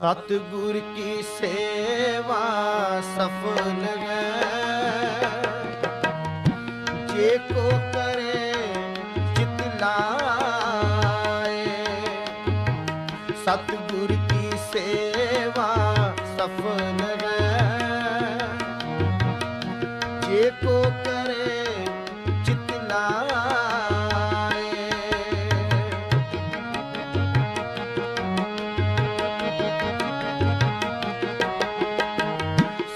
ਸਤਿਗੁਰ ਕੀ ਸੇਵਾ ਸਫਲ ਹੈ। ਜੇ ਕੋ ਕਰੇ ਚਿਤ ਲਾਏ। ਸਤਿਗੁਰ ਕੀ ਸੇਵਾ ਸਫਲ ਹੈ। ਜੇ ਕੋ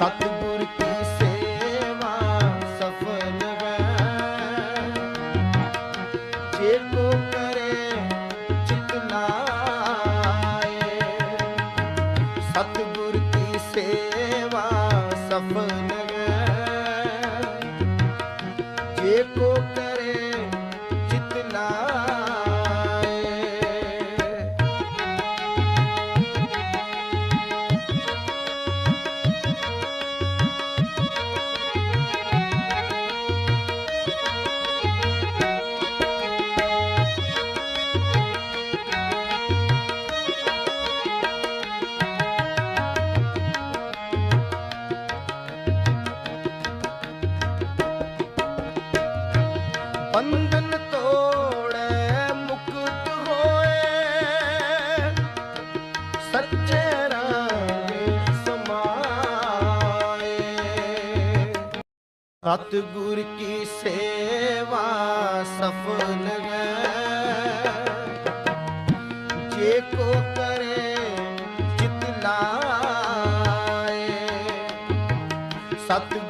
ਸਤਿਗੁਰ ਕੀ ਸੇਵਾ ਸਫਲ ਹੈ। ਜੇ ਕੋ ਕਰੇ ਚਿਤ ਨਾਏ ਸਤਿਗੁਰ ਸਤਿਗੁਰ ਕੀ ਸੇਵਾ ਸਫਲ ਹੈ। ਜੇ ਕੋ ਕਰੇ ਚਿਤ ਲਾਏ। ਸਤਿਗੁਰ